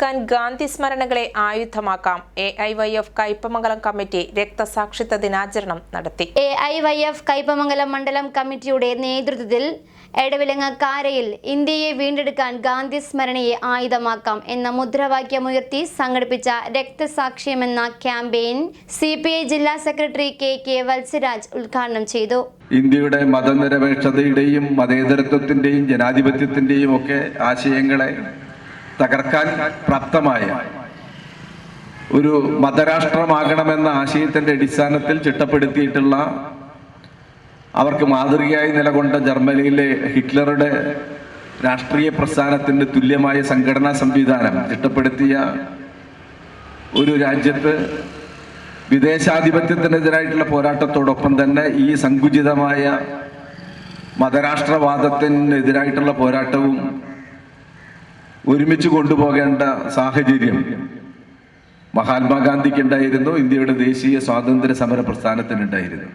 വീണ്ടെടുക്കാൻ ഗാന്ധി സ്മരണകളെ ആയുധമാക്കാം. A I Y F Kaipamangalam committee രക്തസാക്ഷിത്വ ദിനാചരണം നടത്തി. A I Y F Kaipamangalam മണ്ഡലം കമ്മിറ്റിയുടെ നേതൃത്വത്തിൽ എടവിലങ്ങക്കാരയിൽ ഇന്ത്യയെ വീണ്ടെടുക്കാൻ ഗാന്ധി സ്മരണയെ ആയുധമാക്കാം എന്ന മുദ്രാവാക്യമുയർത്തി സംഘടിപ്പിച്ച രക്തസാക്ഷ്യം എന്ന ക്യാമ്പയിൻ സി പി ഐ ജില്ലാ സെക്രട്ടറി കെ കെ വത്സരാജ് ഉദ്ഘാടനം ചെയ്തു. ഇന്ത്യയുടെ മതനിരപേക്ഷതയുടെയും മതേതരത്വത്തിന്റെയും ജനാധിപത്യത്തിന്റെയും ഒക്കെ ആശയങ്ങളെ തകർക്കാൻ പ്രാപ്തമായ ഒരു മതരാഷ്ട്രമാകണമെന്ന ആശയത്തിന്റെ അടിസ്ഥാനത്തിൽ ചിട്ടപ്പെടുത്തിയിട്ടുള്ള അവർക്ക് മാതൃകയായി നിലകൊണ്ട ജർമ്മനിയിലെ ഹിറ്റ്ലറുടെ രാഷ്ട്രീയ പ്രസ്ഥാനത്തിന്റെ തുല്യമായ സംഘടനാ സംവിധാനം ചിട്ടപ്പെടുത്തിയ ഒരു രാജ്യത്ത് വിദേശാധിപത്യത്തിനെതിരായിട്ടുള്ള പോരാട്ടത്തോടൊപ്പം തന്നെ ഈ സങ്കുചിതമായ മതരാഷ്ട്രവാദത്തിനെതിരായിട്ടുള്ള പോരാട്ടവും ഒരുമിച്ച് കൊണ്ടുപോകേണ്ട സാഹചര്യം. മഹാത്മാഗാന്ധിക്ക് ഉണ്ടായിരുന്നു ഇന്ത്യയുടെ ദേശീയ സ്വാതന്ത്ര്യ സമര പ്രസ്ഥാനത്തിനുണ്ടായിരുന്നു.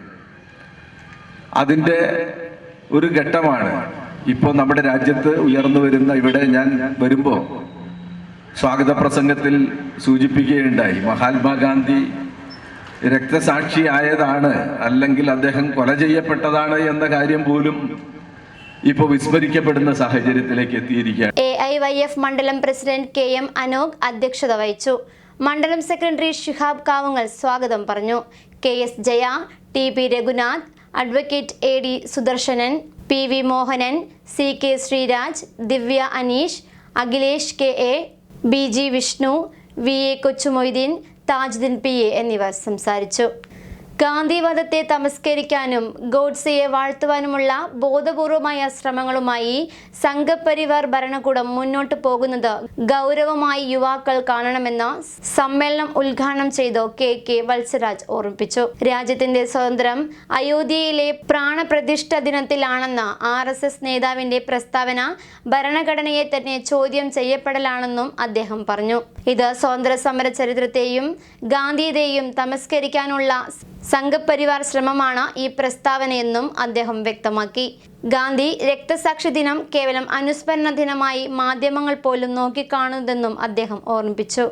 അതിന്റെ ഒരു ഘട്ടമാണ് ഇപ്പോൾ നമ്മുടെ രാജ്യത്ത് ഉയർന്നു വരുന്ന ഇവിടെ ഞാൻ വരുമ്പോൾ സ്വാഗത പ്രസംഗത്തിൽ സൂചിപ്പിക്കുകയുണ്ടായി മഹാത്മാഗാന്ധി രക്തസാക്ഷിയായതാണ് അല്ലെങ്കിൽ അദ്ദേഹം കൊല ചെയ്യപ്പെട്ടതാണ് എന്ന കാര്യം പോലും ഇപ്പോൾ വിസ്മരിക്കപ്പെടുന്ന സാഹചര്യത്തിലേക്ക് എത്തിയിരിക്കുകയാണ്. ഐ വൈ എഫ് മണ്ഡലം പ്രസിഡന്റ് കെ എം അനോക് അധ്യക്ഷത വഹിച്ചു. മണ്ഡലം സെക്രട്ടറി ഷിഹാബ് കാവുങ്ങൽ സ്വാഗതം പറഞ്ഞു. K S Jaya T P Raghunath advocate A D Sudarshanan P V Mohanan C K Sreeraj Divya Aneesh Akhilesh K A B G Vishnu V A Kochumoideen Tajdin P A എന്നിവർ സംസാരിച്ചു. ഗാന്ധിവധത്തെ തമസ്കരിക്കാനും ഗോഡ്സെയെ വാഴ്ത്തുവാനുമുള്ള ബോധപൂർവമായ ശ്രമങ്ങളുമായി സംഘപരിവാർ ഭരണകൂടം മുന്നോട്ട് പോകുന്നത് ഗൗരവമായി യുവാക്കൾ കാണണമെന്ന് സമ്മേളനം ഉദ്ഘാടനം ചെയ്തു കെ കെ വത്സരാജ് ഓർമ്മിപ്പിച്ചു. രാജ്യത്തിന്റെ സ്വാതന്ത്ര്യം അയോധ്യയിലെ പ്രാണപ്രതിഷ്ഠ ദിനത്തിലാണെന്ന ആർ എസ് എസ് നേതാവിന്റെ പ്രസ്താവന ഭരണഘടനയെ തന്നെ ചോദ്യം ചെയ്യപ്പെടലാണെന്നും അദ്ദേഹം പറഞ്ഞു. ഇത് സ്വാതന്ത്ര്യ സമര ചരിത്രത്തെയും ഗാന്ധിയതെയും തമസ്കരിക്കാനുള്ള സംഘപരിവാർ ശ്രമമാണ് ഈ പ്രസ്താവനയെന്നും അദ്ദേഹം വ്യക്തമാക്കി. ഗാന്ധി രക്തസാക്ഷി ദിനം കേവലം അനുസ്മരണ ദിനമായി മാധ്യമങ്ങൾ പോലും നോക്കിക്കാണുന്നതെന്നും അദ്ദേഹം ഓർമ്മിപ്പിച്ചു.